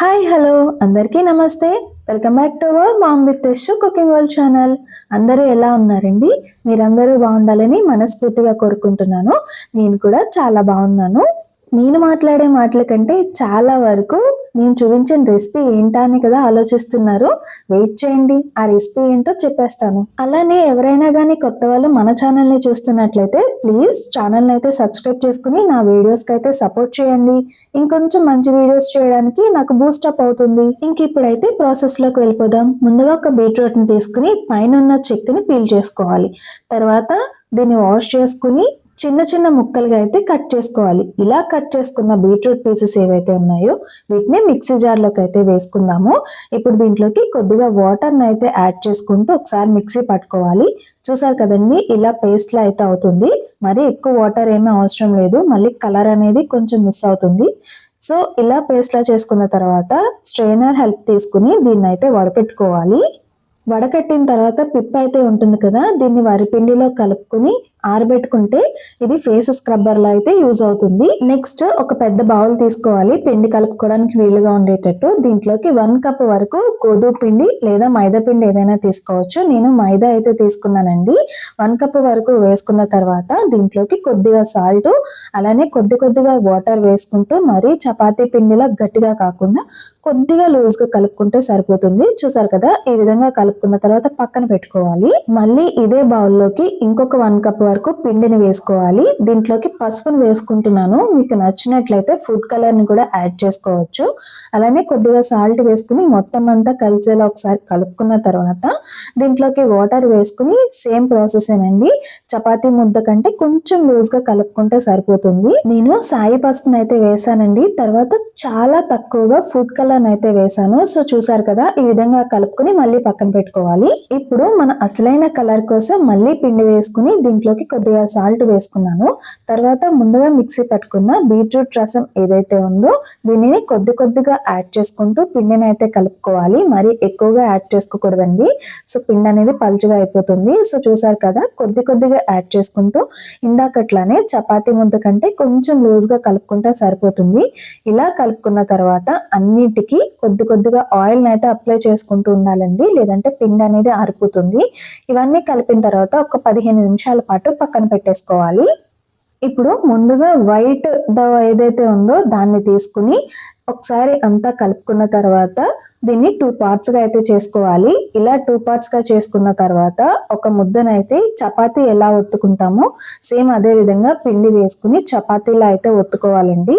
Hi hello అందరికీ నమస్తే. Welcome back to our mom with Yashu cooking world channel అందరూ ఎలా ఉన్నారండి? మీరందరూ బాగుండాలని మనస్ఫూర్తిగా కోరుకుంటున్నాను. నేను కూడా చాలా బాగున్నాను. నేను మాట్లాడే మాటల కంటే చాలా వరకు నేను చూపించిన రెసిపీ ఏంటా అని కదా ఆలోచిస్తున్నారు. వెయిట్ చేయండి ఆ రెసిపీ ఏంటో చెప్పేస్తాను. అలానే ఎవరైనా కానీ కొత్త వాళ్ళు మన ఛానల్ని చూస్తున్నట్లయితే ప్లీజ్ ఛానల్ని అయితే సబ్స్క్రైబ్ చేసుకుని నా వీడియోస్కి అయితే సపోర్ట్ చేయండి. ఇంకొంచెం మంచి వీడియోస్ చేయడానికి నాకు బూస్టప్ అవుతుంది. ఇంక ఇప్పుడైతే ప్రాసెస్లోకి వెళ్ళిపోదాం. ముందుగా ఒక బీట్రూట్ని తీసుకుని పైన ఉన్న చెక్కుని పీల్ చేసుకోవాలి. తర్వాత దీన్ని వాష్ చేసుకుని చిన్న చిన్న ముక్కలుగా అయితే కట్ చేసుకోవాలి. ఇలా కట్ చేసుకున్న బీట్రూట్ పీసెస్ ఏవైతే ఉన్నాయో వీటిని మిక్సీ జార్లోకి అయితే వేసుకుందాము. ఇప్పుడు దీంట్లోకి కొద్దిగా వాటర్ని అయితే యాడ్ చేసుకుంటూ ఒకసారి మిక్సీ పట్టుకోవాలి. చూసారు కదండి ఇలా పేస్ట్లా అయితే అవుతుంది. మరి ఎక్కువ వాటర్ ఏమీ అవసరం లేదు. మళ్ళీ కలర్ అనేది కొంచెం మిస్ అవుతుంది. సో ఇలా పేస్ట్లా చేసుకున్న తర్వాత స్ట్రైనర్ హెల్ప్ తీసుకుని దీన్ని అయితే వడపెట్టుకోవాలి. వడకట్టిన తర్వాత పిప్ అయితే ఉంటుంది కదా దీన్ని వరిపిండిలో కలుపుకుని ఆరబెట్టుకుంటే ఇది ఫేస్ స్క్రబ్బర్లో అయితే యూజ్ అవుతుంది. నెక్స్ట్ ఒక పెద్ద బౌల్ తీసుకోవాలి. పిండి కలుపుకోవడానికి వీలుగా ఉండేటట్టు. దీంట్లోకి వన్ కప్ వరకు గోధుమ పిండి లేదా మైదా పిండి ఏదైనా తీసుకోవచ్చు. నేను మైదా అయితే తీసుకున్నానండి. వన్ కప్ వరకు వేసుకున్న తర్వాత దీంట్లోకి కొద్దిగా సాల్ట్ అలానే కొద్ది కొద్దిగా వాటర్ వేసుకుంటూ మరీ చపాతీ పిండిలా గట్టిగా కాకుండా కొద్దిగా లూజ్గా కలుపుకుంటే సరిపోతుంది. చూసారు కదా ఈ విధంగా కలుపుకున్న తర్వాత పక్కన పెట్టుకోవాలి. మళ్ళీ ఇదే బౌల్లోకి ఇంకొక వన్ కప్ వరకు పిండిని వేసుకోవాలి. దీంట్లోకి పసుపుని వేసుకుంటున్నాను. మీకు నచ్చినట్లయితే ఫుడ్ కలర్ని కూడా యాడ్ చేసుకోవచ్చు. అలానే కొద్దిగా సాల్ట్ వేసుకుని మొత్తం అంతా కలిసేలా ఒకసారి కలుపుకున్న తర్వాత దీంట్లోకి వాటర్ వేసుకుని సేమ్ ప్రాసెస్ ఏనండి. చపాతీ ముద్ద కంటే కొంచెం లూజ్గా కలుపుకుంటే సరిపోతుంది. నేను సాయి పసుపుని అయితే వేసానండి. తర్వాత చాలా తక్కువగా ఫుడ్ కలర్ అయితే వేసాను. సో చూసారు కదా ఈ విధంగా కలుపుకుని మళ్ళీ పక్కన పెట్టుకోవాలి. ఇప్పుడు మన అసలైన కలర్ కోసం మళ్ళీ పిండి వేసుకుని దీంట్లోకి కొద్దిగా సాల్ట్ వేసుకున్నాను. తర్వాత ముందుగా మిక్సీ పట్టుకున్న బీట్రూట్ రసం ఏదైతే ఉందో దీనిని కొద్ది కొద్దిగా యాడ్ చేసుకుంటూ పిండిని అయితే కలుపుకోవాలి. మరి ఎక్కువగా యాడ్ చేసుకోకూడదండి. సో పిండి అనేది పలుచగా అయిపోతుంది. సో చూసారు కదా కొద్ది కొద్దిగా యాడ్ చేసుకుంటూ ఇందాకట్లానే చపాతీ ముద్ద కంటే కొంచెం లూజ్గా కలుపుకుంటే సరిపోతుంది. ఇలా కలుపుకున్న తర్వాత అన్నిటికీ కొద్ది కొద్దిగా ఆయిల్ అయితే అప్లై చేసుకుంటూ ఉండాలండి. లేదంటే పిండి అనేది ఆరిపోతుంది. ఇవన్నీ కలిపిన తర్వాత ఒక పదిహేను నిమిషాల పాటు పక్కన పెట్టేసుకోవాలి. ఇప్పుడు ముందుగా వైట్ డవ్ ఏదైతే ఉందో దాన్ని తీసుకుని ఒకసారి అంతా కలుపుకున్న తర్వాత దీన్ని టూ పార్ట్స్గా అయితే చేసుకోవాలి. ఇలా టూ పార్ట్స్గా చేసుకున్న తర్వాత ఒక ముద్దనైతే చపాతీ ఎలా ఒత్తుకుంటామో సేమ్ అదే విధంగా పిండి వేసుకుని చపాతీలా అయితే ఒత్తుకోవాలండి.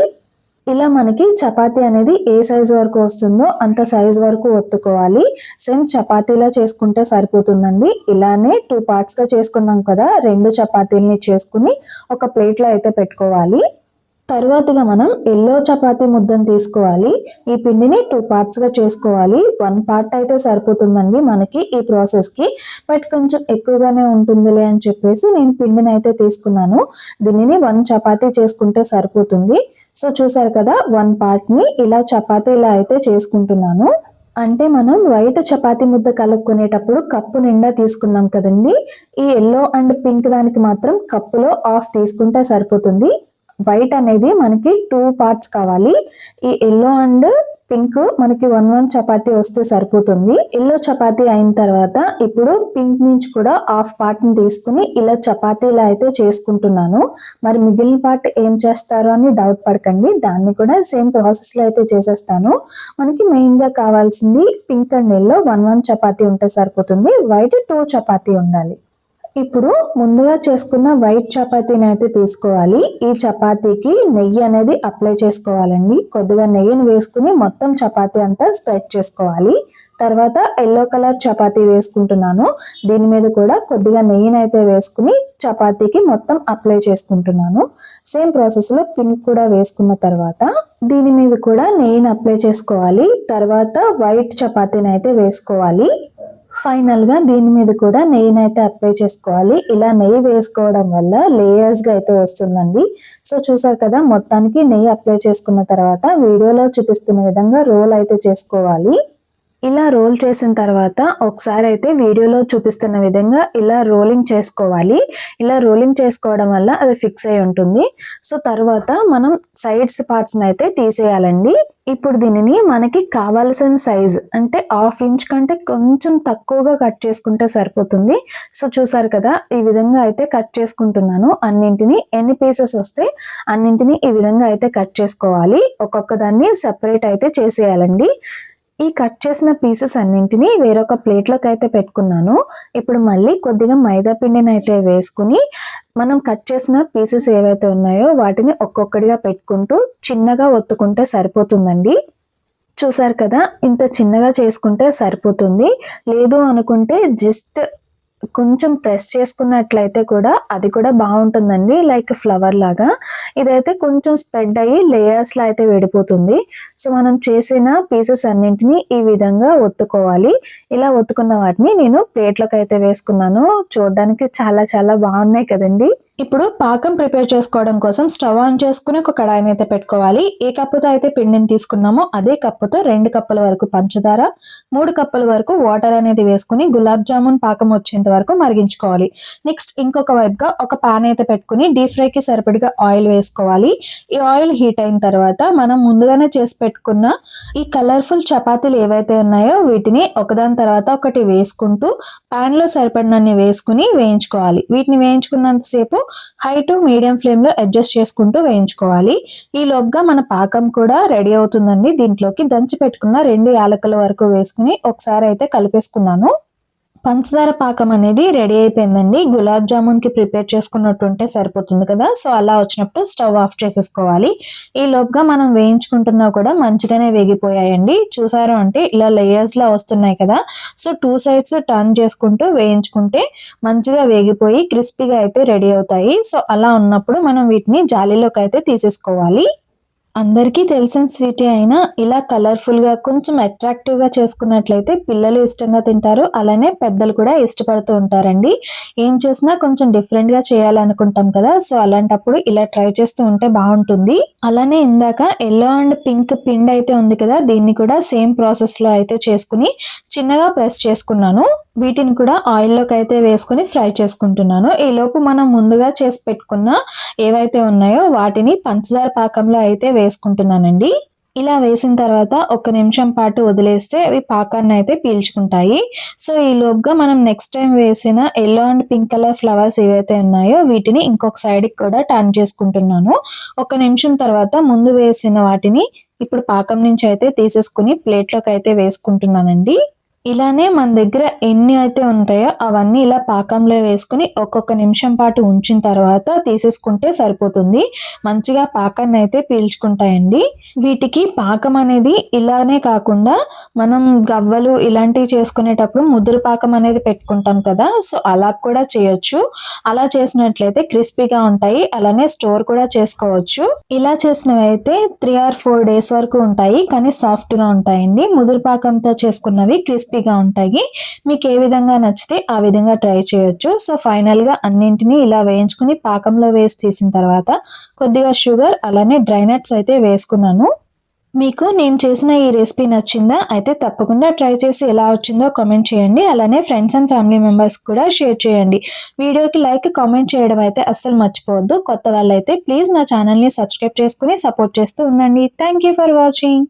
ఇలా మనకి చపాతి అనేది ఏ సైజ్ వరకు వస్తుందో అంత సైజ్ వరకు ఒత్తుకోవాలి. సేమ్ చపాతీలా చేసుకుంటే సరిపోతుందండి. ఇలానే టూ పార్ట్స్గా చేసుకున్నాం కదా రెండు చపాతీలని చేసుకుని ఒక ప్లేట్లో అయితే పెట్టుకోవాలి. తర్వాతగా మనం ఎల్లో చపాతీ ముద్దను తీసుకోవాలి. ఈ పిండిని టూ పార్ట్స్గా చేసుకోవాలి. వన్ పార్ట్ అయితే సరిపోతుందండి మనకి ఈ ప్రాసెస్కి బట్ కొంచెం ఎక్కువగానే ఉంటుందిలే అని చెప్పేసి నేను పిండిని అయితే తీసుకున్నాను. దీనిని వన్ చపాతీ చేసుకుంటే సరిపోతుంది. సో చూసారు కదా వన్ పార్ట్ని ఇలా చపాతీలా అయితే చేసుకుంటున్నాను. అంటే మనం వైట్ చపాతీ ముద్ద కలుపుకునేటప్పుడు కప్పు నిండా తీసుకున్నాం కదండి. ఈ ఎల్లో అండ్ పింక్ దానికి మాత్రం కప్పులో ఆఫ్ తీసుకుంటే సరిపోతుంది. వైట్ అనేది మనకి టూ పార్ట్స్ కావాలి. ఈ ఎల్లో అండ్ పింక్ మనకి వన్ వన్ చపాతి వస్తే సరిపోతుంది. ఎల్లో చపాతీ అయిన తర్వాత ఇప్పుడు పింక్ నుంచి కూడా హాఫ్ పార్ట్ని తీసుకుని ఇలా చపాతీలా అయితే చేసుకుంటున్నాను. మరి మిగిలిన పార్ట్ ఏం చేస్తారు అని డౌట్ పడకండి. దాన్ని కూడా సేమ్ ప్రాసెస్లో అయితే చేసేస్తాను. మనకి మెయిన్గా కావాల్సింది pink and yellow one one chapati ఉంటే సరిపోతుంది. వైట్ టూ చపాతీ ఉండాలి. ఇప్పుడు ముందుగా చేసుకున్న వైట్ చపాతీని అయితే తీసుకోవాలి. ఈ చపాతీకి నెయ్యి అనేది అప్లై చేసుకోవాలండి. కొద్దిగా నెయ్యిని వేసుకుని మొత్తం చపాతీ అంతా స్ప్రెడ్ చేసుకోవాలి. తర్వాత ఎల్లో కలర్ చపాతీ వేసుకుంటున్నాను. దీని మీద కూడా కొద్దిగా నెయ్యిని అయితే వేసుకుని చపాతీకి మొత్తం అప్లై చేసుకుంటున్నాను. సేమ్ ప్రాసెస్లో పింక్ కూడా వేసుకున్న తర్వాత దీని మీద కూడా నెయ్యిని అప్లై చేసుకోవాలి. తర్వాత వైట్ చపాతీని అయితే వేసుకోవాలి. ఫైనల్గా దీని మీద కూడా నెయ్యిని అయితే అప్లై చేసుకోవాలి. ఇలా నెయ్యి వేసుకోవడం వల్ల లేయర్స్గా అయితే వస్తుందండి. సో చూసారు కదా మొత్తానికి నెయ్యి అప్లై చేసుకున్న తర్వాత వీడియోలో చూపిస్తున్న విధంగా రోల్ అయితే చేసుకోవాలి. ఇలా రోల్ చేసిన తర్వాత ఒకసారి అయితే వీడియోలో చూపిస్తున్న విధంగా ఇలా రోలింగ్ చేసుకోవాలి. ఇలా రోలింగ్ చేసుకోవడం వల్ల అది ఫిక్స్ అయి ఉంటుంది. సో తర్వాత మనం సైడ్స్ పార్ట్స్ని అయితే తీసేయాలండి. ఇప్పుడు దీనిని మనకి కావాల్సిన సైజ్ అంటే హాఫ్ ఇంచ్ కంటే కొంచెం తక్కువగా కట్ చేసుకుంటే సరిపోతుంది. సో చూసారు కదా ఈ విధంగా అయితే కట్ చేసుకుంటున్నాను. అన్నింటిని ఎన్ని పీసెస్ వస్తే అన్నింటిని ఈ విధంగా అయితే కట్ చేసుకోవాలి. ఒక్కొక్క దాన్ని సెపరేట్ అయితే చేసేయాలండి. ఈ కట్ చేసిన పీసెస్ అన్నింటినీ వేరొక ప్లేట్లోకి అయితే పెట్టుకున్నాను. ఇప్పుడు మళ్ళీ కొద్దిగా మైదా పిండిని అయితే వేసుకుని మనం కట్ చేసిన పీసెస్ ఏవైతే ఉన్నాయో వాటిని ఒక్కొక్కటిగా పెట్టుకుంటూ చిన్నగా ఒత్తుకుంటే సరిపోతుందండి. చూసారు కదా ఇంత చిన్నగా చేసుకుంటే సరిపోతుంది. లేదు అనుకుంటే జస్ట్ కొంచెం ప్రెస్ చేసుకున్నట్లయితే కూడా అది కూడా బాగుంటుందండి లైక్ ఫ్లవర్ లాగా. ఇదైతే కొంచెం స్ప్రెడ్ అయ్యి లేయర్స్లో అయితే విడిపోతుంది. సో మనం చేసిన పీసెస్ అన్నింటినీ ఈ విధంగా ఒత్తుకోవాలి. ఇలా ఒత్తుకున్న వాటిని నేను ప్లేట్లోకి అయితే వేసుకున్నాను. చూడడానికి చాలా చాలా బాగున్నాయి కదండి. ఇప్పుడు పాకం ప్రిపేర్ చేసుకోవడం కోసం స్టవ్ ఆన్ చేసుకుని ఒక కడాయిని అయితే పెట్టుకోవాలి. ఏ కప్పుతో అయితే పిండిని తీసుకున్నామో అదే కప్పుతో రెండు కప్పుల వరకు పంచదార మూడు కప్పుల వరకు వాటర్ అనేది వేసుకుని గులాబ్ జామున్ పాకం వచ్చేంత వరకు మరిగించుకోవాలి. నెక్స్ట్ ఇంకొక వైపుగా ఒక పాన్ అయితే పెట్టుకుని డీప్ ఫ్రైకి సరిపడిగా ఆయిల్ వేసుకోవాలి. ఈ ఆయిల్ హీట్ అయిన తర్వాత మనం ముందుగానే చేసి పెట్టుకున్న ఈ కలర్ఫుల్ చపాతీలు ఏవైతే ఉన్నాయో వీటిని ఒకదాని తర్వాత ఒకటి వేసుకుంటూ ప్యాన్లో సరిపడినన్ని వేసుకుని వేయించుకోవాలి. వీటిని వేయించుకున్నంతసేపు హై టు మీడియం ఫ్లేమ్లో అడ్జస్ట్ చేసుకుంటూ వేయించుకోవాలి. ఈ లోపుగా మన పాకం కూడా రెడీ అవుతుందండి. దీంట్లోకి దంచి పెట్టుకున్న రెండు యాలకుల వరకు వేసుకుని ఒకసారి అయితే కలిపేసుకున్నాను. పంచదార పాకం అనేది రెడీ అయిపోయిందండి. గులాబ్ జామున్కి ప్రిపేర్ చేసుకున్నట్టు ఉంటే సరిపోతుంది కదా. సో అలా వచ్చినప్పుడు స్టవ్ ఆఫ్ చేసేసుకోవాలి. ఈ లోపుగా మనం వేయించుకుంటున్నా కూడా మంచిగానే వేగిపోయాయండి. చూసారు అంటే ఇలా లేయర్స్ లా వస్తున్నాయి కదా. సో టూ సైడ్స్ టర్న్ చేసుకుంటూ వేయించుకుంటే మంచిగా వేగిపోయి క్రిస్పీగా అయితే రెడీ అవుతాయి. సో అలా ఉన్నప్పుడు మనం వీటిని జాలీలోకి అయితే తీసేసుకోవాలి. అందరికీ తెలిసిన స్వీటే అయినా ఇలా కలర్ఫుల్గా కొంచెం అట్రాక్టివ్గా చేసుకున్నట్లయితే పిల్లలు ఇష్టంగా తింటారు. అలానే పెద్దలు కూడా ఇష్టపడుతూ ఉంటారండి. ఏం చేసినా కొంచెం డిఫరెంట్గా చేయాలనుకుంటాం కదా సో అలాంటప్పుడు ఇలా ట్రై చేస్తూ ఉంటే బాగుంటుంది. అలానే ఇందాక ఎల్లో అండ్ పింక్ పిండి అయితే ఉంది కదా దీన్ని కూడా సేమ్ ప్రాసెస్లో అయితే చేసుకుని చిన్నగా ప్రెస్ చేసుకున్నాను. వీటిని కూడా ఆయిల్లోకి అయితే వేసుకుని ఫ్రై చేసుకుంటున్నాను. ఈ లోపు మనం ముందుగా చేసి పెట్టుకున్న ఏవైతే ఉన్నాయో వాటిని పంచదార పాకంలో అయితే వేసుకుంటున్నానండి. ఇలా వేసిన తర్వాత ఒక నిమిషం పాటు వదిలేస్తే అవి పాకాన్ని అయితే పీల్చుకుంటాయి. సో ఈ లోపుగా మనం నెక్స్ట్ టైం వేసిన yellow and pink colour flowers ఏవైతే ఉన్నాయో వీటిని ఇంకొక సైడ్కి కూడా టర్న్ చేసుకుంటున్నాను. ఒక నిమిషం తర్వాత ముందు వేసిన వాటిని ఇప్పుడు పాకం నుంచి అయితే తీసేసుకుని ప్లేట్లోకి అయితే వేసుకుంటున్నానండి. ఇలానే మన దగ్గర ఎన్ని అయితే ఉంటాయో అవన్నీ ఇలా పాకంలో వేసుకుని ఒక్కొక్క నిమిషం పాటు ఉంచిన తర్వాత తీసేసుకుంటే సరిపోతుంది. మంచిగా పాకాన్ని అయితే పీల్చుకుంటాయండి. వీటికి పాకం అనేది ఇలానే కాకుండా మనం గవ్వలు ఇలాంటివి చేసుకునేటప్పుడు ముదురు పాకం అనేది పెట్టుకుంటాం కదా సో అలా కూడా చేయొచ్చు. అలా చేసినట్లయితే క్రిస్పీగా ఉంటాయి. అలానే స్టోర్ కూడా చేసుకోవచ్చు. ఇలా చేసినవి అయితే త్రీ ఆర్ ఫోర్ డేస్ వరకు ఉంటాయి కానీ సాఫ్ట్గా ఉంటాయండి. ముదురు పాకంతో చేసుకున్నవి క్రిస్పీ క్రిస్పీగా ఉంటాయి. మీకు ఏ విధంగా నచ్చితే ఆ విధంగా ట్రై చేయొచ్చు. సో ఫైనల్గా అన్నింటినీ ఇలా వేయించుకుని పాకంలో వేసి తీసిన తర్వాత కొద్దిగా షుగర్ అలానే డ్రై నట్స్ అయితే వేసుకున్నాను. మీకు నేను చేసిన ఈ రెసిపీ నచ్చిందా? అయితే తప్పకుండా ట్రై చేసి ఎలా వచ్చిందో కామెంట్ చేయండి. అలానే ఫ్రెండ్స్ అండ్ ఫ్యామిలీ మెంబర్స్ కూడా షేర్ చేయండి. వీడియోకి లైక్ కామెంట్ చేయడం అయితే అస్సలు మర్చిపోవద్దు. కొత్త వాళ్ళైతే ప్లీజ్ నా ఛానల్ని సబ్స్క్రైబ్ చేసుకుని సపోర్ట్ చేస్తూ ఉండండి. Thank for watching.